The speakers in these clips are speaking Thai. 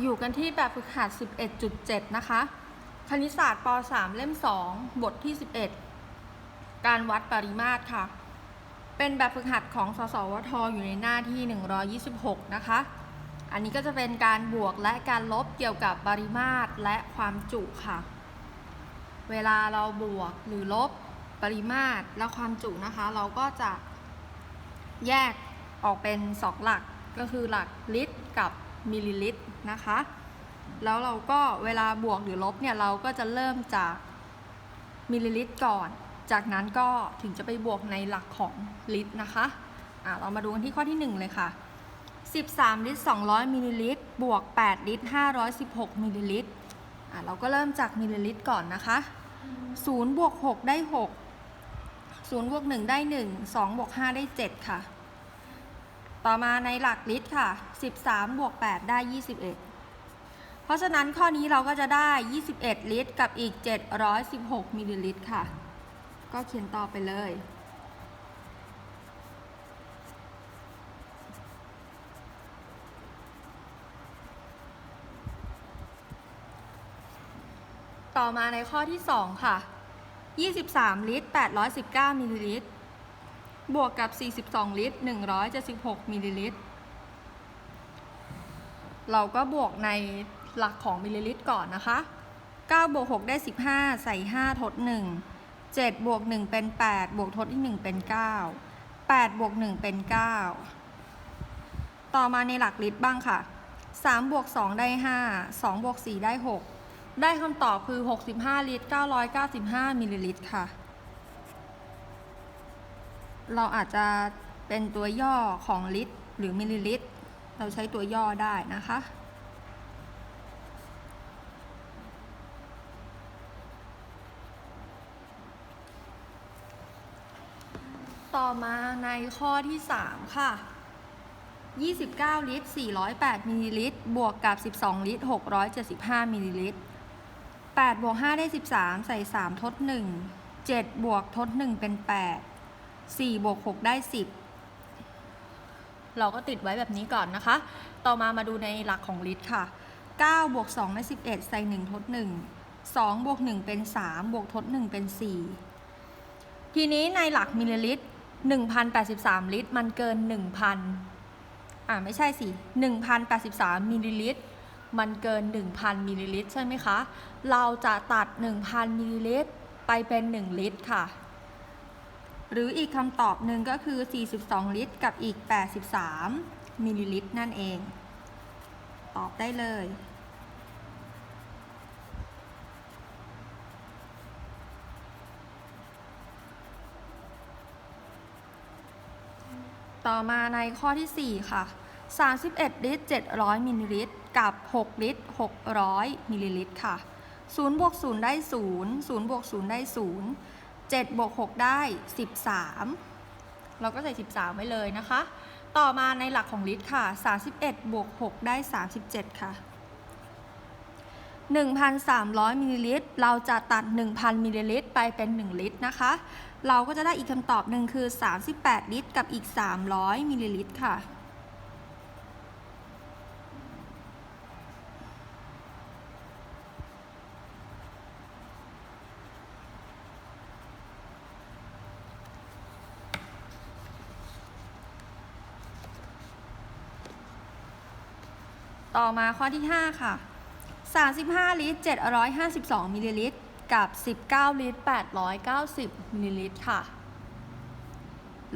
อยู่กันที่แบบฝึกหัด 11.7 นะคะ คณิตศาสตร์ป .3 เล่ม 2 บทที่ 11 การวัดปริมาตรค่ะ เป็นแบบฝึกหัดของสสวทอยู่ในหน้าที่ 126 นะคะ อันนี้ก็จะเป็นการบวกและการลบเกี่ยวกับปริมาตรและความจุค่ะ เวลาเราบวกหรือลบปริมาตรและความจุนะคะ เราก็จะแยกออกเป็นสองหลักก็คือหลักลิตรกับ มิลลิลิตรนะคะ แล้วเราก็เวลาบวกหรือลบเนี่ยเราก็จะเริ่มจากมิลลิลิตรก่อน จากนั้นก็ถึงจะไปบวกในหลักของลิตรนะคะอะเรามาดูกันที่ข้อที่ 1 เลยค่ะ 13 ลิตร 200 มิลลิลิตร บวก 8 ลิตร 516 มิลลิลิตรอะเราก็เริ่มจากมิลลิลิตรก่อนนะคะ0บวก6ได้ 6 0บวก1ได้ 1 2บวก5ได้ 7 ค่ะ ต่อมาในหลักลิตรค่ะ 13 บวก 8 ได้ 21 เพราะฉะนั้นข้อนี้เราก็จะได้ 21 ลิตร กับอีก 716 มิลลิลิตรค่ะ ก็เขียนต่อไปเลย ต่อมาในข้อที่ 2 ค่ะ 23 ลิตร 819 มิลลิลิตร บวกกับ 42 ลิตร 176 มิลลิลิตร เราก็บวกในหลักของมิลลิลิตรก่อนนะคะ 9 บวก 6 ได้ 15 ใส่ 5 ทด 1 7 บวก 1 เป็น 8 บวกทดอีก 1 เป็น 9 8 บวก 1 เป็น 9 ต่อมาในหลักลิตรบ้างค่ะ 3 บวก 2 ได้ 5 2 บวก 4 ได้ 6 ได้คำตอบคือ 65 ลิตร 995 มิลลิลิตรค่ะ เราอาจจะเป็นตัวย่อของลิตรหรือมิลลิลิตร เราใช้ตัวย่อได้นะคะ ต่อมาในข้อที่ 3 ค่ะ 29 ลิตร 408 มิลลิลิตร บวกกับ 12 ลิตร 675 มิลลิลิตร8บวก5ได้ 13 ใส่ 3 ทด 1 7 บวกทด 1 เป็น 8 4บวก6ได้ 10 เราก็ติดไว้แบบนี้ก่อนนะคะ ต่อมามาดูในหลักของลิตรค่ะ9บวก2ได้11 ใส่ 1 ทด 1 2บวก1เป็น 3 บวกทด 1 เป็น 4 ทีนี้ในหลักมิลลิลิตร1,083 ลิตร มันเกิน 1,000 อ่าไม่ใช่สิ1,083มิลลิลิตร มันเกิน 1,000มิลลิลิตรใช่ไหมคะ เราจะตัด 1,000มิลลิลิตรไปเป็น 1 ลิตรค่ะ หรืออีกคำตอบหนึ่งก็คือ 42 ลิตร กับอีก 83 มิลลิลิตรนั่นเอง ตอบได้เลย ต่อมาในข้อที่ 4 ค่ะ 31 ลิตร 700 มิลลิลิตร กับ 6 ลิตร 600 มิลลิลิตรค่ะ0บวก0ได้ 0 0บวก0ได้ 0 7บวก6ได้ 13 เราก็ใส่ 13 ไว้เลยนะคะ ต่อมาในหลักของลิตรค่ะ 31บวก6ได้ 37 ค่ะ 1,300มิลลิลิตร เราจะตัด 1,000มิลลิลิตรไปเป็น 1 ลิตรนะคะ เราก็จะได้อีกคำตอบหนึ่งคือ 38 ลิตร กับอีก 300มิลลิลิตรค่ะ ต่อมาข้อที่ 5 ค่ะ 35 ลิตร 752 มิลลิลิตร กับ 19 ลิตร 890 มิลลิลิตรค่ะ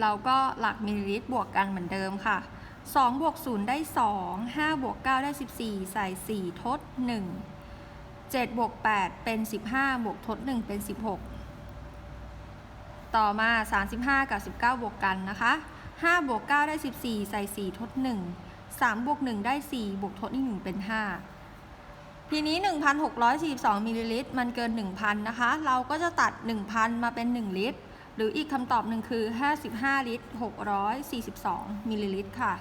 เราก็หลักมิลลิลิตรบวกกันเหมือนเดิมค่ะ 2 บวก 0 ได้ 2 5 บวก 9 ได้ 14 ใส่ 4 ทด 1 7 บวก 8 เป็น 15 บวกทด 1 เป็น 16 ต่อมา 35 กับ 19 บวกกันนะคะ 5 บวก 9 ได้ 14 ใส่ 4 ทด 1 3บวก1ได้ 4 บวกทดอีก1เป็น 5 ทีนี้ 1,642มิลลิลิตรมันเกิน 1,000 นะคะ เราก็จะตัด 1,000 มาเป็น 1 ลิตร หรืออีกคำตอบหนึ่งคือ 55 ลิตร 642มิลลิลิตรค่ะ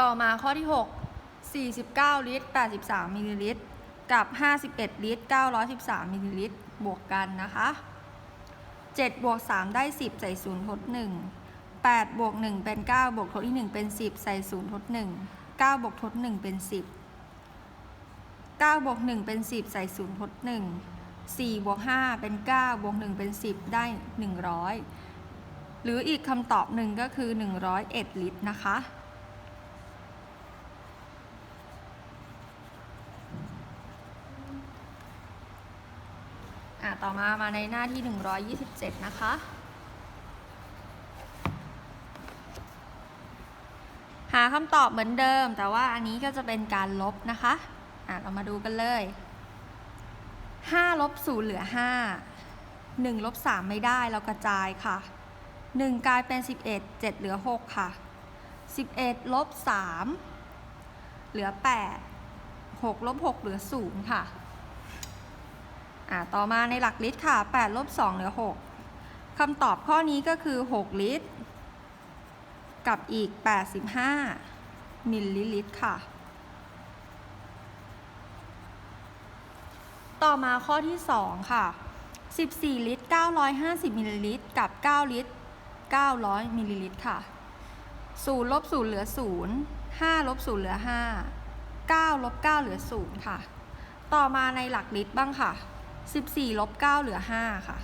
ต่อมาข้อที่ 6 49 ลิตร 83 มิลลิลิตร กับ 51 ลิตร 913 มิลลิลิตร บวกกันนะคะ 7 บวก 3 ได้ 10 ใส่0ทด1 8 บวก 1 เป็น 9 บวกทดที่1เป็น 10 ใส่0ทด1 9 บวกทด 1 เป็น 10 9 บวก 1 เป็น 10 ใส่0ทด 1 4 บวก 5 เป็น 9 บวก 1 เป็น 10 ได้ 100 หรืออีกคำตอบหนึ่งก็คือ 101 ลิตรนะคะ ต่อมามาในหน้าที่ 127 นะคะ หาคำตอบเหมือนเดิม แต่ว่าอันนี้ก็จะเป็นการลบนะคะอะเรามาดูกันเลย5ลบ0เหลือ 5 1ลบ3ไม่ได้เรากระจายค่ะ 1 กลายเป็น 11 7 เหลือ 6 ค่ะ 11ลบ3เหลือ 8 6ลบ6เหลือ 0 ค่ะอ่า ต่อมาในหลักลิตรค่ะ8ลบ2เหลือ 6คำตอบข้อนี้ก็คือ 6 ลิตร กับอีก 85 มิลลิลิตรค่ะ ต่อมาข้อที่ 2 ค่ะ 14 ลิตร 950 มิลลิลิตร กับ 9 ลิตร 900 มิลลิลิตรค่ะ0ลบ0เหลือ 0 5ลบ0เหลือ 5 9ลบ9เหลือ 0 ค่ะ ต่อมาในหลักลิตรบ้างค่ะ 14ลบ9เหลือ 5 ค่ะ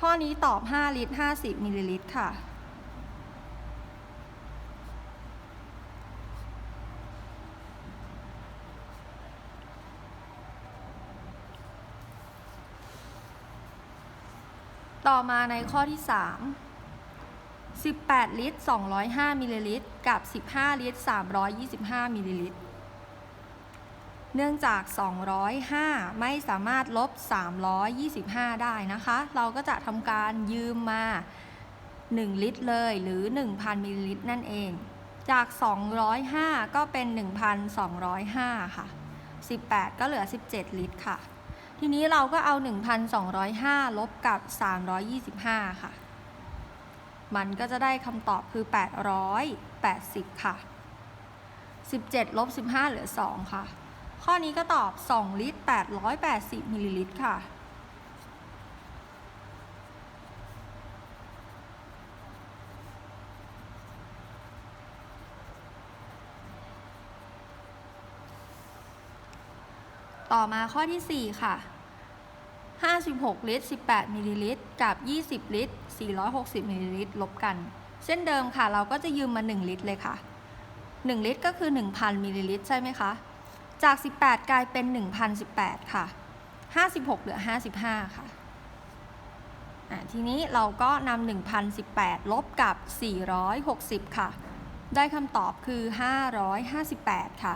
ข้อนี้ตอบ 5 ลิตร 50 มิลลิลิตรค่ะ ต่อมาในข้อที่ 3 18 ลิตร 205 มิลลิลิตร กับ 15 ลิตร 325 มิลลิลิตร เนื่องจาก 205 ไม่สามารถลบ 325 ได้นะคะ เราก็จะทำการยืมมา 1 ลิตรเลยหรือ 1,000 มิลลิลิตรนั่นเอง จาก 205 ก็เป็น 1,205 ค่ะ 18 ก็เหลือ 17 ลิตรค่ะ ทีนี้เราก็เอา 1,205 ลบกับ 325 ค่ะ มันก็จะได้คำตอบคือ 880 ค่ะ 17 ลบ 15 เหลือ 2 ค่ะ ข้อนี้ก็ตอบ 2 ลิตร 880มิลลิลิตรค่ะ ต่อมาข้อที่ 4 ค่ะ 56 ลิตร 18มิลลิลิตร กับ 20 ลิตร 460มิลลิลิตร ลบกัน เช่นเดิมค่ะ เราก็จะยืมมา 1 ลิตรเลยค่ะ 1 ลิตรก็คือ 1,000มิลลิลิตรใช่ไหมคะ จาก 18 กลายเป็น 1,018 ค่ะ 56 เหลือ 55 ค่ะทีนี้เราก็นำ1,018 ลบกับ 460 ค่ะ ได้คำตอบคือ 558 ค่ะ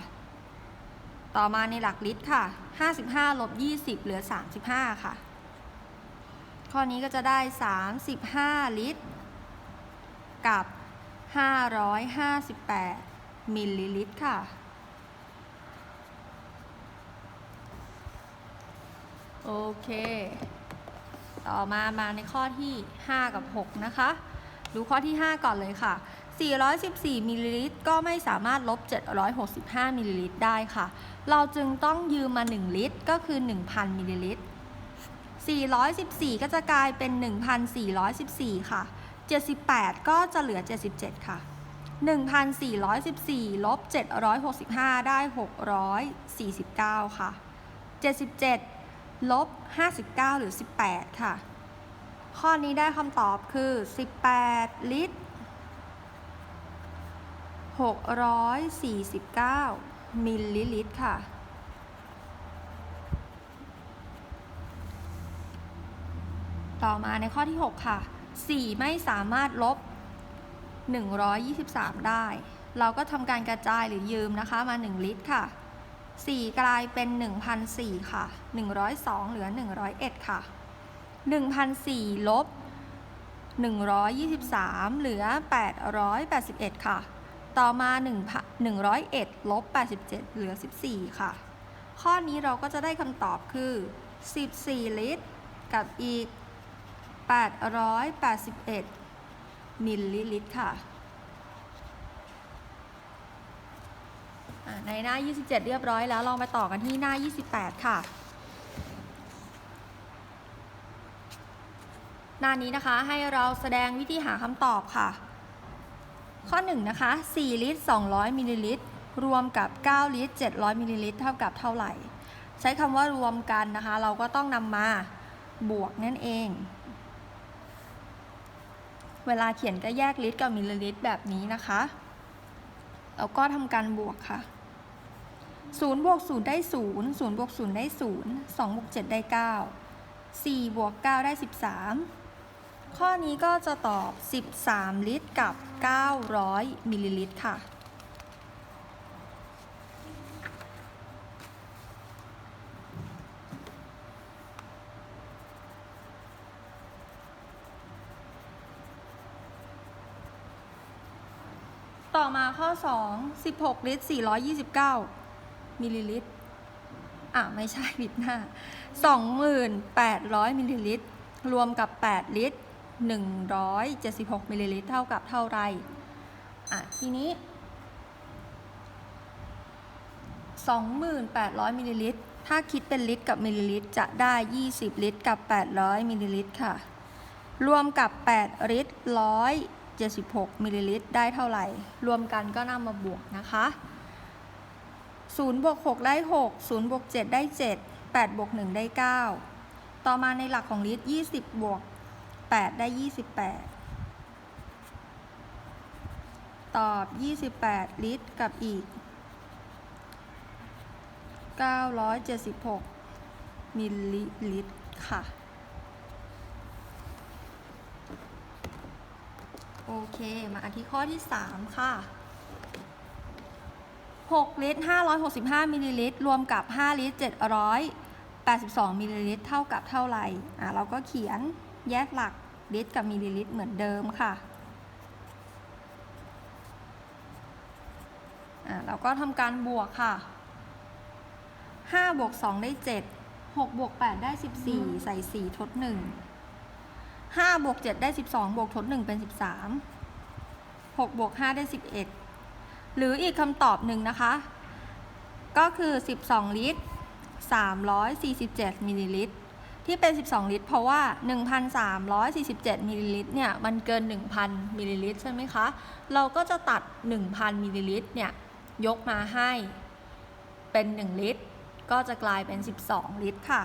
ต่อมาในหลักลิตรค่ะ 55 ลบ 20 เหลือ 35 ค่ะ ข้อนี้ก็จะได้ 35 ลิตร กับ 558 มิลลิลิตรค่ะ โอเค ต่อมามาในข้อที่ 5 กับ 6 นะคะ ดูข้อที่ 5 ก่อนเลยค่ะ 414มิลลิลิตรก็ไม่สามารถลบ 765มิลลิลิตรได้ค่ะ เราจึงต้องยืมมา 1 ลิตรก็คือ 1,000มิลลิลิตร414 ก็จะกลายเป็น 1,414 ค่ะ 78 ก็จะเหลือ 77 ค่ะ 1,414ลบ765 ได้ 649 ค่ะ 77 ลบ 59 หรือ 18 ค่ะ ข้อนี้ได้คำตอบคือ 18 ลิตร 649 มิลลิลิตรค่ะ ต่อมาในข้อที่ 6 ค่ะ 4 ไม่สามารถลบ 123 ได้ เราก็ทำการกระจายหรือยืมนะคะมา 1 ลิตรค่ะ 4 กลายเป็น 1,004 ค่ะ 102 เหลือ 101 ค่ะ 1,004ลบ123 เหลือ 881 ค่ะ ต่อมา1 101ลบ87 เหลือ 14 ค่ะ ข้อนี้เราก็จะได้คำตอบคือ 14 ลิตร กับอีก 881 มิลลิลิตรค่ะ อะ ในหน้า 27 เรียบร้อยแล้วลองไปต่อกันที่หน้า 28 ค่ะ หน้านี้นะคะให้เราแสดงวิธีหาคำตอบค่ะ ข้อ 1 นะคะ 4 ลิตร 200 มิลลิลิตร รวมกับ 9 ลิตร 700 มิลลิลิตร เท่ากับเท่าไหร่ ใช้คำว่ารวมกันนะคะ เราก็ต้องนำมาบวกนั่นเอง เวลาเขียนก็แยกลิตรกับมิลลิลิตรแบบนี้นะคะแล้วก็ทำการบวกค่ะ 0บวก0ได้ 0 0บวก0ได้ 0 2บวก7ได้ 9 4บวก9ได้ 13 ข้อนี้ก็จะตอบ 13 ลิตรกับ 900มิลลิลิตรค่ะ ต่อมาข้อ 2 16 ลิตร 429 มิลลิลิตรอะไม่ใช่ผิดหน้า 2,800มิลลิลิตรรวมกับ 8 ลิตร 176มิลลิลิตรเท่ากับเท่าไรอะทีนี้ 2,800มิลลิลิตรถ้าคิดเป็นลิตรกับมิลลิลิตรจะได้ 20 ลิตรกับ 800มิลลิลิตรค่ะ รวมกับ 8 ลิตร 176มิลลิลิตรได้เท่าไหร่ รวมกันก็นำมาบวกนะคะ 0บวก6ได้ 6 0บวก7ได้ 7 8บวก1ได้ 9 ต่อมาในหลักของลิตร20 บวก 8 ได้ 28 ตอบ 28 ลิตรกับอีก 976 มิลลิลิตรค่ะ โอเค มาที่ข้อที่ 3 ค่ะ 6 ลิตร 565 มิลลิลิตร รวมกับ 5 ลิตร 782 มิลลิลิตร เท่ากับเท่าไหร่อะเราก็เขียนแยกหลักลิตรกับมิลลิลิตรเหมือนเดิมค่ะอะ เราก็ทำการบวกค่ะ 5 บวก 2 ได้ 7 6บวก8ได้ 14 ใส่ 4 ทด 1 5บวก7ได้ 12 บวกทด 1 เป็น 13 6บวก5ได้ 11 หรืออีกคำตอบหนึ่งนะคะ ก็คือ 12 ลิตร 347 มิลลิลิตร ที่เป็น 12 ลิตร เพราะว่า 1,347 มิลลิลิตร เนี่ย มันเกิน 1,000 มิลลิลิตร ใช่ไหมคะ เราก็จะตัด 1,000 มิลลิลิตร เนี่ย ยกมาให้เป็น 1 ลิตร ก็จะกลายเป็น 12 ลิตรค่ะ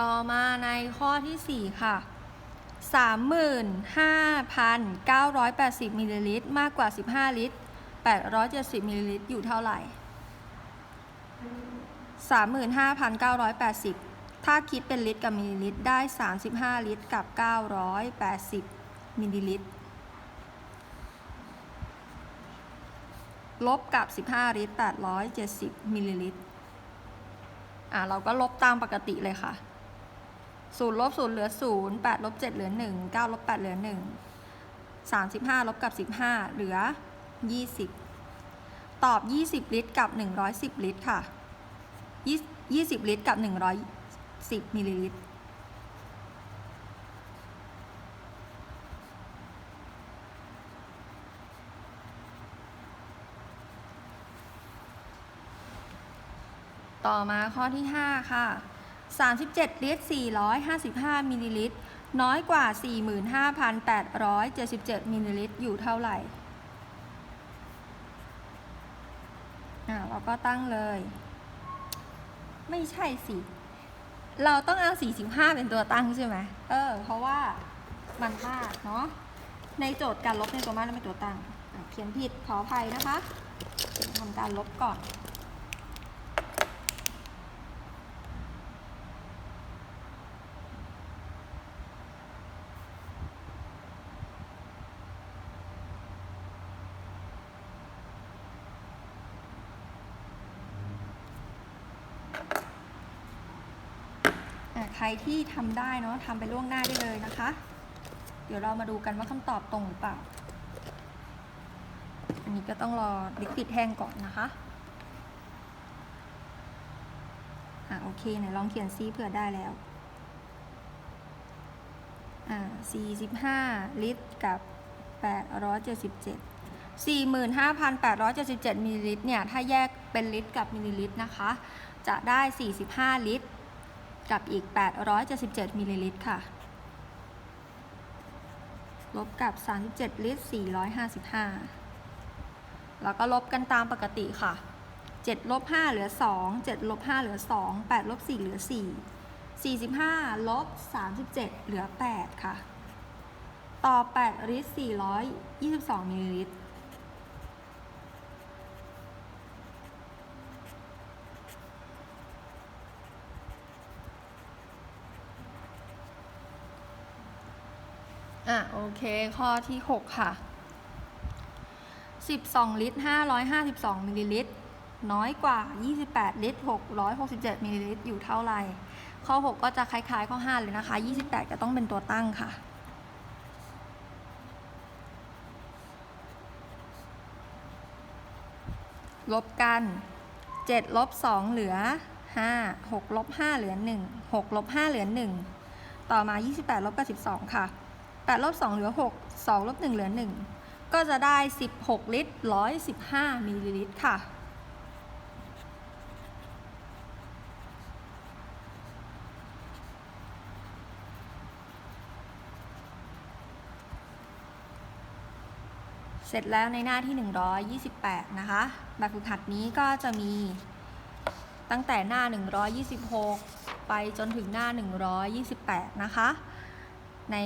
ต่อมาในข้อที่ 4 ค่ะ 35,980มิลลิลิตรมากกว่า 15 ลิตร 870มิลลิลิตรอยู่เท่าไหร่ 35,980 ถ้าคิดเป็นลิตรกับมิลลิลิตรได้ 35 ลิตรกับ 980มิลลิลิตรลบกับ 15 ลิตร 870มิลลิลิตรอะเราก็ลบตามปกติเลยค่ะ ศูนย์ลบศูนย์เหลือศูนย์แปดลบเจ็ดเหลือหนึ่งเก้าลบแปดเหลือหนึ่งสามสิบห้าลบกับสิบห้าเหลือยี่สิบตอบยี่สิบลิตรกับหนึ่งร้อยสิบลิตรค่ะยี่ยี่สิบลิตรกับหนึ่งร้อยสิบมิลลิลิตรต่อมาข้อที่ 5 ค่ะ 37 ลิตร 455 มิลลิลิตร น้อยกว่า 45,877 มิลลิลิตร อยู่เท่าไหร่อ่าเราก็ตั้งเลย ไม่ใช่สิ เราต้องเอา 45 เป็นตัวตั้งใช่ไหม เออ เพราะว่ามันมากเนาะ ในโจทย์การลบในตัวมากและเป็นตัวตั้ง เขียนผิดขออภัยนะคะทำการลบก่อน รที่ทำได้เนาะทำไปล่วงหน้าได้เลยนะคะ เดี๋ยวเรามาดูกันว่าคำตอบตรงหรือเปล่า อันนี้ก็ต้องรอลิควิดแห้งก่อนนะคะอะโอเคไหนลองเขียนซิเผื่อได้แล้วอ่า45 ลิตรกับ 877 45,877มิลลิลิตรเนี่ย ถ้าแยกเป็นลิตรกับมิลลิลิตรนะคะ จะได้ 45 ลิตร กับอีก 877มิลลิลิตรค่ะ ลบกับ 37 ลิตร 455 แล้วก็ลบกันตามปกติค่ะ 7 ลบ 5 เหลือ 2 7 ลบ 5 เหลือ 2 8 ลบ 4 เหลือ 4 45 ลบ 37 เหลือ 8 ค่ะ ต่อ 8 ลิตร 422มิลลิลิตร อะโอเค ข้อที่ 6 ค่ะ 12 ลิตร 552 มิลลิลิตร น้อยกว่า 28 ลิตร 667 มิลลิลิตร อยู่เท่าไหร่ ข้อ 6 ก็จะคล้ายๆ ข้อ 5 เลยนะคะ 28 จะต้องเป็นตัวตั้งค่ะลบกัน 7 ลบ 2 เหลือ 5 6 ลบ 5 เหลือ 1 6 ลบ 5 เหลือ 1 ต่อมา 28 ลบกับ 12 ค่ะ 8ลบ2เหลือ 6 2ลบ1เหลือ 1 ก็จะได้ 16 ลิตร 115 มิลลิลิตรค่ะ เสร็จแล้วในหน้าที่ 128 นะคะ แบบฝึกหัดนี้ก็จะมีตั้งแต่หน้า 126 ไปจนถึงหน้า 128 นะคะ ใน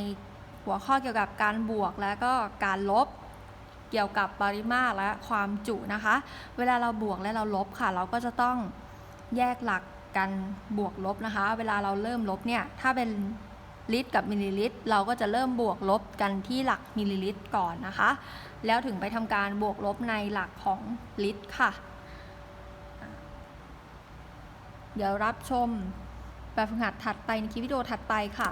หัวข้อเกี่ยวกับการบวกและก็การลบเกี่ยวกับปริมาตรและความจุนะคะ เวลาเราบวกและเราลบค่ะ เราก็จะต้องแยกหลักกันบวกลบนะคะ เวลาเราเริ่มลบเนี่ย ถ้าเป็นลิตรกับมิลลิลิตร เราก็จะเริ่มบวกลบกันที่หลักมิลลิลิตรก่อนนะคะ แล้วถึงไปทำการบวกลบในหลักของลิตรค่ะ เดี๋ยวรับชมแบบฝึกหัดถัดไปในคลิปวิดีโอถัดไปค่ะ